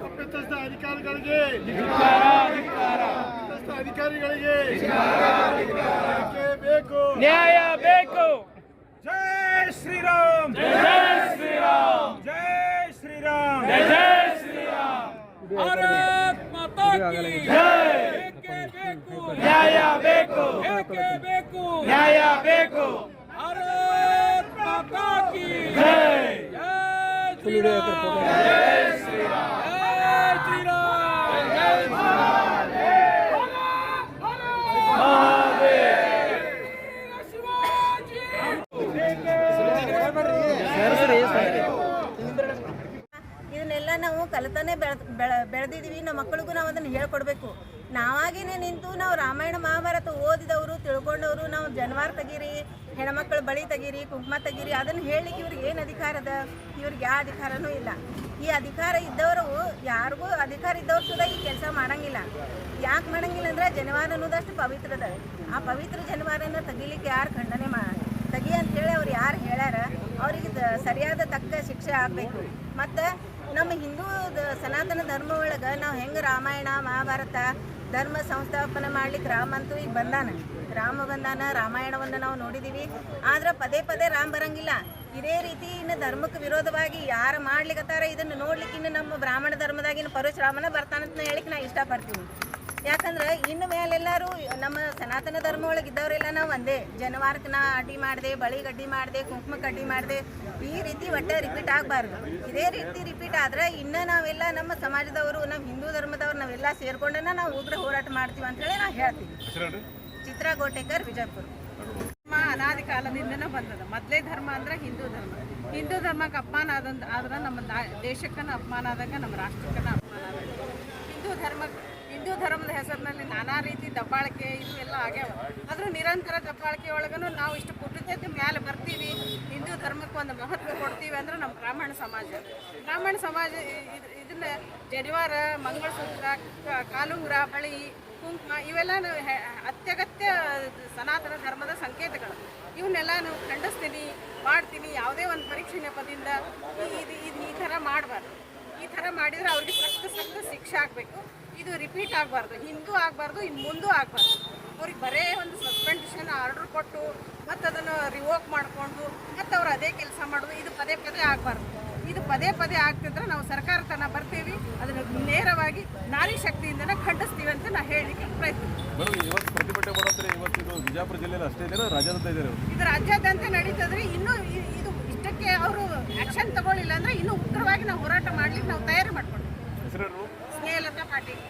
ತಪ್ಪಿತಸ್ಥ ಅಧಿಕಾರಿಗಳಿಗೆ. ತಪ್ಪಿತಸ್ಥ ಅಧಿಕಾರಿಗಳಿಗೆ. ಬೇಕು ನ್ಯಾಯ ಬೇಕು. ಜೈ ಶ್ರೀರಾಮ್. ಜೈ ಶ್ರೀರಾಮ್. ಜೈ ಶ್ರೀರಾಮ್. ಜೈ ಶ್ರೀರಾಮ್. ಭಾರತ್ ಮಾತಾ ಕಿ ಜೈ. ನ್ಯಾಯ ಬೇಕು ಬೇಕು. ನ್ಯಾಯ ಬೇಕು. ಜೈ ಶ್ರೀರಾಮ್ ಜೈ ಶ್ರೀರಾಮ್ ಜೈ ಶಿವಾಜಿ ಇದನ್ನೆಲ್ಲ ನಾವು ಕಲಿತಾನೆ ಬೆಳೆ ಬೆಳೆದಿದ್ದೀವಿ ನಮ್ಮ ಮಕ್ಕಳಿಗೂ ನಾವು ಅದನ್ನು ಹೇಳ್ಕೊಡ್ಬೇಕು. ನಾವಾಗಿನೇ ನಿಂತು ನಾವು ರಾಮಾಯಣ ಮಹಾಭಾರತ ಓದಿದವರು ತಿಳ್ಕೊಂಡವರು ನಾವು ಜನವಾರ ತೆಗೀರಿ ಹೆಣ್ಮಕ್ಳು ಬಳಿ ತೆಗೀರಿ, ಕುಂಕುಮ ತೆಗೀರಿ, ಅದನ್ನು ಹೇಳಲಿಕ್ಕೆ ಇವ್ರಿಗೆ ಏನು ಅಧಿಕಾರ ಅದ? ಇವ್ರಿಗೆ ಯಾವ ಅಧಿಕಾರನೂ ಇಲ್ಲ. ಈ ಅಧಿಕಾರ ಇದ್ದವರು ಯಾರಿಗೂ ಅಧಿಕಾರ ಇದ್ದವ್ರು ಸುದ ಈ ಕೆಲಸ ಮಾಡಂಗಿಲ್ಲ. ಯಾಕೆ ಮಾಡಂಗಿಲ್ಲ ಅಂದ್ರೆ ಜನವಾರ ಅನ್ನೋದಷ್ಟು ಪವಿತ್ರ ಅದ. ಆ ಪವಿತ್ರ ಜನವಾರನ ತೆಗಿಲಿಕ್ಕೆ ಯಾರು ಖಂಡನೆ ಮಾ, ತೆಗಿ ಅಂತೇಳಿ ಅವ್ರು ಯಾರು ಹೇಳ್ಯಾರ, ಅವ್ರಿಗೆ ಸರಿಯಾದ ತಕ್ಕ ಶಿಕ್ಷೆ ಆಗಬೇಕು. ಮತ್ತು ನಮ್ಮ ಹಿಂದೂ ಸನಾತನ ಧರ್ಮ ಒಳಗೆ ನಾವು ಹೆಂಗೆ ರಾಮಾಯಣ, ಮಹಾಭಾರತ ಧರ್ಮ ಸಂಸ್ಥಾಪನೆ ಮಾಡ್ಲಿಕ್ಕೆ ರಾಮ ಅಂತೂ ಈಗ ಬಂದಾನ. ರಾಮ ಬಂದಾನ ರಾಮಾಯಣವನ್ನು ನಾವು ನೋಡಿದ್ದೀವಿ ಆದ್ರೆ ಪದೇ ಪದೇ ರಾಮ ಬರಂಗಿಲ್ಲ. ಇದೇ ರೀತಿ ಇನ್ನು ಧರ್ಮಕ್ಕೆ ವಿರೋಧವಾಗಿ ಯಾರು ಮಾಡ್ಲಿಕ್ಕತ್ತಾರ ಇದನ್ನು ನೋಡ್ಲಿಕ್ಕೆ ಇನ್ನು ನಮ್ಮ ಬ್ರಾಹ್ಮಣ ಧರ್ಮದಾಗಿನ ಪರಶುರಾಮನ ಬರ್ತಾನಂತ ಹೇಳಿಕ್ಕೆ ನಾ ಇಷ್ಟಪಡ್ತೀನಿ. ಯಾಕಂದ್ರೆ ಇನ್ನು ಮೇಲೆಲ್ಲರೂ ನಮ್ಮ ಸನಾತನ ಧರ್ಮ ಒಳಗೆ ಇದ್ದವರೆಲ್ಲ ನಾವು ಒಂದೇ. ಜನವಾರಕ್ಕೆ ನಾ ಅಡ್ಡಿ ಮಾಡಿದೆ, ಬಳಿ ಗಡ್ಡಿ ಮಾಡಿದೆ, ಕುಂಕುಮ ಅಡ್ಡಿ ಮಾಡಿದೆ, ಈ ರೀತಿ ಒಟ್ಟೆ ರಿಪೀಟ್ ಆಗಬಾರ್ದು. ಇದೇ ರೀತಿ ರಿಪೀಟ್ ಆದ್ರೆ ಇನ್ನು ನಾವೆಲ್ಲ ನಮ್ಮ ಸಮಾಜದವರು, ನಮ್ಮ ಹಿಂದೂ ಧರ್ಮದವ್ರು ನಾವೆಲ್ಲ ಸೇರ್ಕೊಂಡನ ನಾವು ಉಗ್ರ ಹೋರಾಟ ಮಾಡ್ತೀವಿ ಅಂತೇಳಿ ನಾ ಹೇಳ್ತೀನಿ. ಚಿತ್ರಾ ಗೋಟೇಕರ್ ವಿಜಯಪುರ. ಧರ್ಮ ಅನಾದಿ ಕಾಲದಿಂದನೂ ಬಂದದ. ಮೊದಲೇ ಧರ್ಮ ಅಂದ್ರೆ ಹಿಂದೂ ಧರ್ಮ. ಹಿಂದೂ ಧರ್ಮಕ್ಕೆ ಅಪಮಾನ ಆದಂತ ಆದ್ರೆ ನಮ್ಮ ದೇಶಕ್ಕನ ಅಪಮಾನ ಆದಾಗ ನಮ್ಮ ರಾಷ್ಟ್ರಕ್ಕನ ಅಪಮಾನ ಆದಾಗ. ಹಿಂದೂ ಧರ್ಮ ಹಿಂದೂ ಧರ್ಮದ ಹೆಸರಿನಲ್ಲಿ ನಾನಾ ರೀತಿ ದಬ್ಬಾಳಿಕೆ ಇದು ಎಲ್ಲ ಆಗ್ಯಾವ. ಆದ್ರೂ ನಿರಂತರ ದಬ್ಬಾಳಿಕೆ ಒಳಗನು ನಾವು ಇಷ್ಟು ಪುಟ್ಟತೆ ಮೇಲೆ ಬರ್ತೀವಿ. ಹಿಂದೂ ಧರ್ಮಕ್ಕೆ ಒಂದು ಮಹತ್ವ ಕೊಡ್ತೀವಿ ಅಂದ್ರೆ ನಮ್ಮ ಬ್ರಾಹ್ಮಣ ಸಮಾಜ. ಬ್ರಾಹ್ಮಣ ಸಮಾಜ ಇದ್- ಇದನ್ನ ಜಡಿವಾರ ಮಂಗಳಸೂತ್ರ ಕಾಲುಂಗುರ, ಬಳಿ, ಕುಂಕುಮ ಇವೆಲ್ಲ ಅತ್ಯಗತ್ಯ ಸನಾತನ ಧರ್ಮದ ಸಂಕೇತಗಳು. ಇವನ್ನೆಲ್ಲ ನಾವು ಖಂಡಿಸ್ತೀನಿ, ಮಾಡ್ತೀನಿ ಯಾವುದೇ ಒಂದು ಪರೀಕ್ಷೆ ನೆಪದಿಂದ ಈ ಥರ ಮಾಡಬಾರ್ದು. ಈ ಥರ ಮಾಡಿದರೆ ಅವ್ರಿಗೆ ಸಖತ್ ಸಖತ್ ಶಿಕ್ಷೆ ಆಗಬೇಕು. ಇದು ರಿಪೀಟ್ ಆಗಬಾರ್ದು. ಹಿಂದೂ ಆಗಬಾರ್ದು ಇನ್ನು ಮುಂದೂ ಆಗಬಾರ್ದು. ಅವ್ರಿಗೆ ಬರೇ ಒಂದು ಸಸ್ಪೆಂಡೇಷನ್ ಆರ್ಡ್ರ್ ಕೊಟ್ಟು ಮತ್ತು ಅದನ್ನು ರಿವೋಕ್ ಮಾಡಿಕೊಂಡು ಮತ್ತು ಅವ್ರು ಅದೇ ಕೆಲಸ ಮಾಡೋದು ಇದು ಪದೇ ಪದೇ ಆಗಬಾರ್ದು. ಇದು ಪದೇ ಪದೇ ಆಗ್ತಿದ್ರೆ ನಾವು ಸರ್ಕಾರ ತನ ಬರ್ತೀವಿ. ಅದನ್ನು ನೇರವಾಗಿ ನಾರಿ ಶಕ್ತಿಯಿಂದನೇ ಖಂಡಿಸ್ತೀವಿ ಅಂತ ನಾ ಹೇಳಲಿಕ್ಕೆ ಪ್ರಯತ್ನ. ಇವತ್ತು ಪ್ರತಿಭಟನೆ ಮಾಡೋದ್ರೆ ಇವತ್ತು ಇದು ಜಿಲ್ಲೆಯಲ್ಲಿ ಅಷ್ಟೇ ರಾಜ್ಯಾದ್ಯಂತ ನಡೀತದ್ರೆ ಇದು ರಾಜ್ಯಾದ್ಯಂತ ನಡೀತದ್ರಿ ಇನ್ನೂ ಇದು ಇಷ್ಟಕ್ಕೆ ಅವರು ಆಕ್ಷನ್ ತಗೊಳ್ಳಿಲ್ಲ ಅಂದ್ರೆ ಇನ್ನೂ ಉಗ್ರವಾಗಿ ನಾವು ಹೋರಾಟ ಮಾಡ್ಲಿಕ್ಕೆ ನಾವು ತಯಾರಿ ಮಾಡ್ಕೊಂಡು ಸ್ನೇಹಲತಾ ಪಾಟೀಲ್